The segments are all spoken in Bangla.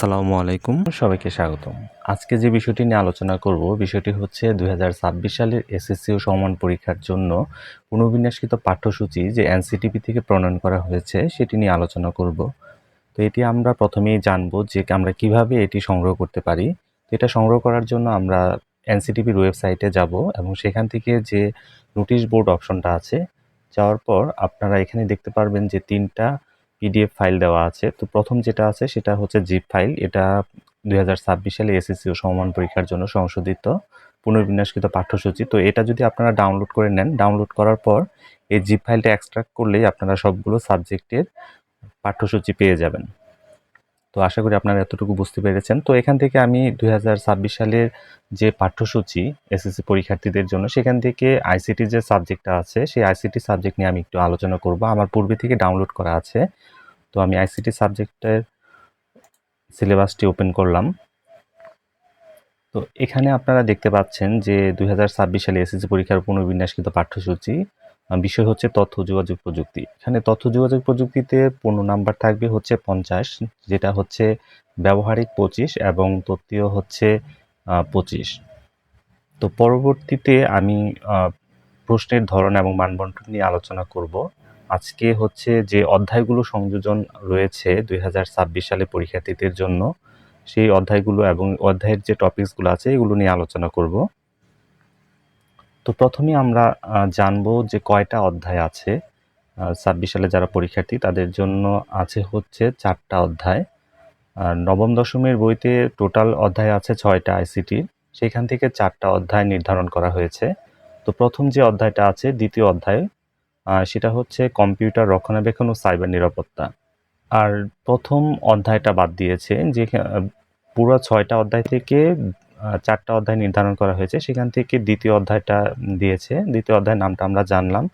আসসালামু আলাইকুম। সবাইকে স্বাগতম। আজকে যে বিষয়টি নিয়ে আলোচনা করব, বিষয়টি হচ্ছে দু হাজার ছাব্বিশ সালের এসএসসি ও সমান পরীক্ষার জন্য পুনর্বিন্যাসকৃত পাঠ্যসূচি যে এনসিটিপি থেকে প্রণয়ন করা হয়েছে, সেটি নিয়ে আলোচনা করব। তো এটি আমরা প্রথমেই জানব যে আমরা কীভাবে এটি সংগ্রহ করতে পারি। তো এটা সংগ্রহ করার জন্য আমরা এনসিটিপির ওয়েবসাইটে যাব এবং সেখান থেকে যে নোটিশ বোর্ড অপশনটা আছে, যাওয়ার পর আপনারা এখানে দেখতে পারবেন যে তিনটা পিডিএফ ফাইল দেওয়া আছে। তো প্রথম যেটা আছে সেটা হচ্ছে জিপ ফাইল এটা দু হাজার ছাব্বিশ সালে এসএসসি ও সমমান পরীক্ষার জন্য সংশোধিত, পুনর্বিন্যাসকৃত পাঠ্যসূচি। তো এটা যদি আপনারা ডাউনলোড করে নেন ডাউনলোড করার পর এই জিপ ফাইলটা এক্সট্রাক্ট করলেই আপনারা সবগুলো সাবজেক্টের পাঠ্যসূচি পেয়ে যাবেন। তো আশা করি আপনারা এতটুকু বুঝতে পেরেছেন। তো এখান থেকে আমি দুই হাজার ছাব্বিশ সালের যে পাঠ্যসূচি এসএসসি পরীক্ষার্থীদের জন্য, সেখান থেকে আইসিটি যে সাবজেক্টটা আছে, সেই আইসিটি সাবজেক্ট নিয়ে আমি একটু আলোচনা করব। আমার পূর্বে থেকে ডাউনলোড করা আছে। তো আমি আইসিটি সাবজেক্টের সিলেবাসটি ওপেন করলাম। তো এখানে আপনারা দেখতে পাচ্ছেন যে দুই হাজার ছাব্বিশ সালে এসএসসি পরীক্ষার পুনর্বিন্যাসকৃত পাঠ্যসূচি বিষয় হচ্ছে তথ্য, যোগাযোগ প্রযুক্তি। এখানে তথ্য, যোগাযোগ প্রযুক্তিতে পূর্ণ নাম্বার থাকবে হচ্ছে পঞ্চাশ, যেটা হচ্ছে ব্যবহারিক পঁচিশ এবং তত্ত্বীয় হচ্ছে পঁচিশ। তো পরবর্তীতে আমি প্রশ্নের ধরন এবং মানবন্টন নিয়ে আলোচনা করব। আজকে হচ্ছে যে অধ্যায়গুলো সংযোজন রয়েছে দু হাজার ছাব্বিশ সালে পরীক্ষার্থীদের জন্য, সেই অধ্যায়গুলো এবং অধ্যায়ের যে টপিকসগুলো আছে, এগুলো নিয়ে আলোচনা করব। তো প্রথমে আমরা জানব যে কয়টা অধ্যায় আছে। ছাব্বিশ সালে যারা পরীক্ষার্থী, তাদের জন্য আছে হচ্ছে চারটা অধ্যায়। নবম দশমের বইতে টোটাল অধ্যায় আছে ছয়টা আইসিটির সেখান থেকে চারটা অধ্যায় নির্ধারণ করা হয়েছে। তো প্রথম যে অধ্যায়টা আছে, দ্বিতীয় অধ্যায় সেটা হচ্ছে কম্পিউটার রক্ষণাবেক্ষণ ও সাইবার নিরাপত্তা। আর প্রথম অধ্যায়টা বাদ দিয়েছে যে পুরো ছয়টা অধ্যায় থেকে চারটা অধ্যায় নির্ধারণ করা হয়েছে। সেখান থেকে দ্বিতীয় অধ্যায়টা দিয়েছে। দ্বিতীয় অধ্যায়ের নামটা আমরা জানলাম।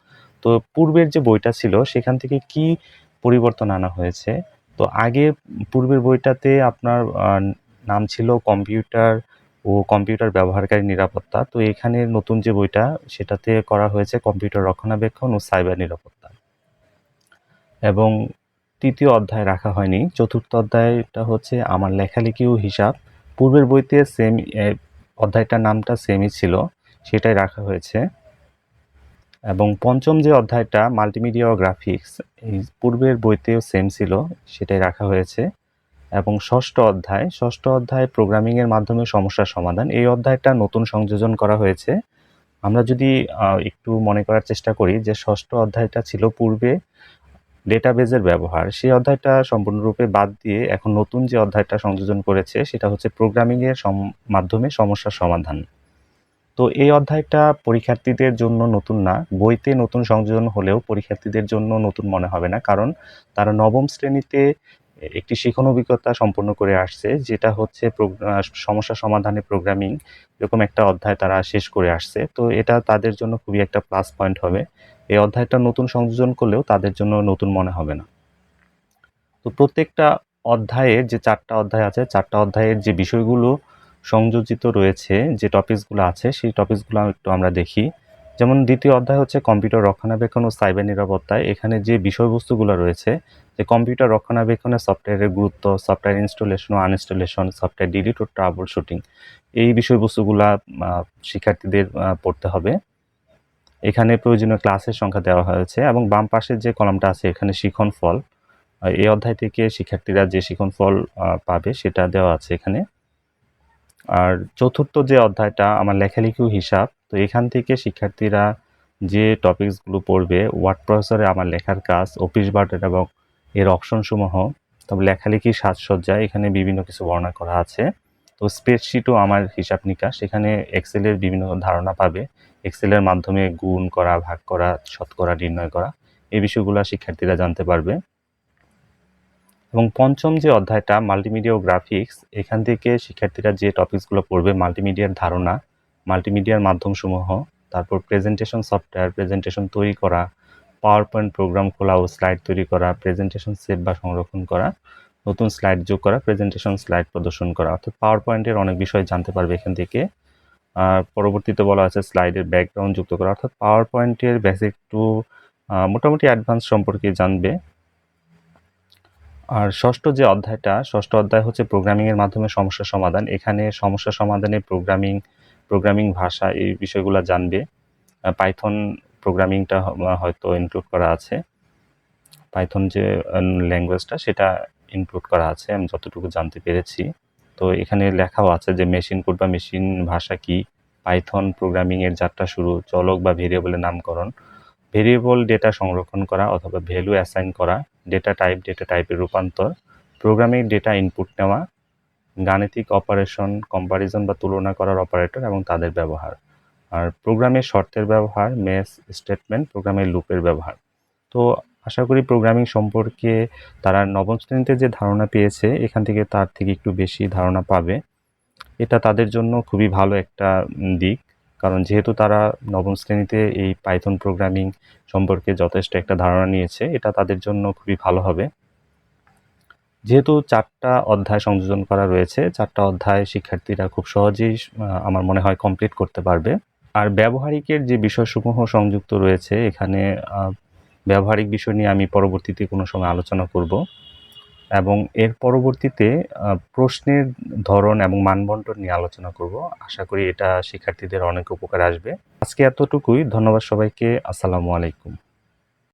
তো পূর্বের যে বইটা ছিল, সেখান থেকে কি পরিবর্তন আনা হয়েছে? তো আগে পূর্বের বইটাতে আপনার নাম ছিল কম্পিউটার ও কম্পিউটার ব্যবহারকারী নিরাপত্তা। তো এখানে নতুন যে বইটা, সেটাতে করা হয়েছে কম্পিউটার রক্ষণাবেক্ষণ ও সাইবার নিরাপত্তা। এবং তৃতীয় অধ্যায় রাখা হয়নি। চতুর্থ অধ্যায়টা হচ্ছে আমার লেখালেখি ও হিসাব। পূর্বের বইতে সেম অধ্যায়টার নামটা সেমই ছিল, সেটাই রাখা হয়েছে। এবং পঞ্চম যে অধ্যায়টা মাল্টিমিডিয়া ও গ্রাফিক্স এই পূর্বের বইতেও সেম ছিল, সেটাই রাখা হয়েছে। এবং ষষ্ঠ অধ্যায় ষষ্ঠ অধ্যায় প্রোগ্রামিংয়ের মাধ্যমে সমস্যার সমাধান। এই অধ্যায়টা নতুন সংযোজন করা হয়েছে। আমরা যদি একটু মনে করার চেষ্টা করি যে ষষ্ঠ অধ্যায়টা ছিল পূর্বে ডেটাবেজের ব্যবহার, সেই অধ্যায়টা সম্পূর্ণরূপে বাদ দিয়ে এখন নতুন যে অধ্যায়টা সংযোজন করেছে, সেটা হচ্ছে প্রোগ্রামিংয়ের মাধ্যমে সমস্যার সমাধান। তো এই অধ্যায়টা পরীক্ষার্থীদের জন্য নতুন না, বইতে নতুন সংযোজন হলেও পরীক্ষার্থীদের জন্য নতুন মনে হবে না, কারণ তারা নবম শ্রেণীতে একটি শিখন অভিজ্ঞতা সম্পন্ন করে আসছে, যেটা হচ্ছে সমস্যা সমাধানে প্রোগ্রামিং এরকম একটা অধ্যায় তারা শেষ করে আসছে। তো এটা তাদের জন্য খুবই একটা প্লাস পয়েন্ট হবে। এই অধ্যায়টা নতুন সংযোজন করলেও তাদের জন্য নতুন মনে হবে না। তো প্রত্যেকটা অধ্যায়ের যে চারটা অধ্যায় আছে, চারটা অধ্যায়ের যে বিষয়গুলো সংযোজিত রয়েছে, যে টপিকসগুলো আছে, সেই টপিকসগুলো একটু আমরা দেখি। যেমন দ্বিতীয় অধ্যায় হচ্ছে কম্পিউটার রক্ষণাবেক্ষণ ও সাইবার নিরাপত্তায়। এখানে যে বিষয়বস্তুগুলো রয়েছে, যে কম্পিউটার রক্ষণাবেক্ষণে সফটওয়্যারের গুরুত্ব, সফটওয়্যার ইনস্টলেশন ও আনইনস্টলেশন, সফটওয়্যার ডিলিট ও ট্রাবল শুটিং এই বিষয়বস্তুগুলা শিক্ষার্থীদের পড়তে হবে। এখানে প্রয়োজনীয় ক্লাসের সংখ্যা দেওয়া হয়েছে এবং বাম পাশের যে কলমটা আছে, এখানে শিখন ফল এই অধ্যায় থেকে শিক্ষার্থীরা যে শিখন ফল পাবে সেটা দেওয়া আছে এখানে। আর চতুর্থ যে অধ্যায়টা, আমার লেখালেখি হিসাব তো এখান থেকে শিক্ষার্থীরা যে টপিকসগুলো পড়বে ওয়ার্ড প্রসেসরে আমার লেখার কাজ অফিস বাটন এবং এর অপশনসমূহ তবে লেখালেখি সাজসজ্জা, এখানে বিভিন্ন কিছু বর্ণনা করা আছে। তো স্প্রেডশিটও আমার হিসাব নিকাশ, এখানে এক্সেলের বিভিন্ন ধারণা পাবে। এক্সেলের মাধ্যমে গুণ করা, ভাগ করা, শতকরা, নির্ণয় করা, এই বিষয়গুলো শিক্ষার্থীরা জানতে পারবে। এবং পঞ্চম যে অধ্যায়টা মাল্টিমিডিয়া ও গ্রাফিক্স এখান থেকে শিক্ষার্থীরা যে টপিকসগুলো পড়বে মাল্টিমিডিয়ার ধারণা মাল্টিমিডিয়ার মাধ্যমসমূহ, তারপর প্রেজেন্টেশন সফটওয়্যার প্রেজেন্টেশন তৈরি করা পাওয়ার পয়েন্ট প্রোগ্রাম খোলা ও স্লাইড তৈরি করা প্রেজেন্টেশন সেভ বা সংরক্ষণ করা, নতুন স্লাইড যোগ করা প্রেজেন্টেশন স্লাইড প্রদর্শন করা। অর্থাৎ পাওয়ার পয়েন্টের অনেক বিষয় জানতে পারবে এখান থেকে। আর পরবর্তীতে বলা আছে স্লাইডের ব্যাকগ্রাউন্ড যুক্ত করা। অর্থাৎ পাওয়ার পয়েন্টের বেসিক টু মোটামুটি অ্যাডভান্স সম্পর্কে জানবে। আর ষষ্ঠ যে অধ্যায়টা, ষষ্ঠ অধ্যায় হচ্ছে প্রোগ্রামিংয়ের মাধ্যমে সমস্যা সমাধান। এখানে সমস্যা সমাধানে প্রোগ্রামিং প্রোগ্রামিং ভাষা এই বিষয়গুলো জানবে। পাইথন প্রোগ্রামিংটা হয়তো ইনক্লুড করা আছে। পাইথন যে ল্যাঙ্গুয়েজটা সেটা ইনক্লুড করা আছে, আমি যতটুকু জানতে পেরেছি। তো এখানে লেখাও আছে যে মেশিন কোড বা মেশিন ভাষা কি পাইথন প্রোগ্রামিংয়ের যাত্রা শুরু, চলক বা ভেরিয়েবলের নামকরণ ভেরিয়েবল ডেটা সংরক্ষণ করা অথবা ভ্যালু অ্যাসাইন করা ডেটা টাইপ ডেটা টাইপের রূপান্তর প্রোগ্রামিং ডেটা ইনপুট নেওয়া গাণিতিক অপারেশন কম্পারিজন বা তুলনা করার অপারেটর এবং তাদের ব্যবহার। আর প্রোগ্রামে শর্তের ব্যবহার মেস স্টেটমেন্ট প্রোগ্রামের লুপের ব্যবহার। তো আশা করি প্রোগ্রামিং সম্পর্কে তারা নবম শ্রেণীতে যে ধারণা পেয়েছে, এখান থেকে তার থেকে একটু বেশি ধারণা পাবে। এটা তাদের জন্য খুবই ভালো একটা দিক, কারণ যেহেতু তারা নবম শ্রেণীতে এই পাইথন প্রোগ্রামিং সম্পর্কে যথেষ্ট একটা ধারণা নিয়েছে, এটা তাদের জন্য খুবই ভালো হবে। যেহেতু চারটা অধ্যায় সংযোজন করা রয়েছে, চারটা অধ্যায় শিক্ষার্থীরা খুব সহজেই আমার মনে হয় কমপ্লিট করতে পারবে। আর ব্যবহারিকের যে বিষয়সমূহ সংযুক্ত রয়েছে, এখানে ব্যবহারিক বিষয় নিয়ে আমি পরবর্তীতে কোনো সময় আলোচনা করব। এবং এর পরবর্তীতে প্রশ্নের ধরন এবং মানবন্টন নিয়ে আলোচনা করব। আশা করি এটা শিক্ষার্থীদের অনেক উপকার আসবে। আজকে এতটুকুই। ধন্যবাদ সবাইকে। আসসালামু আলাইকুম।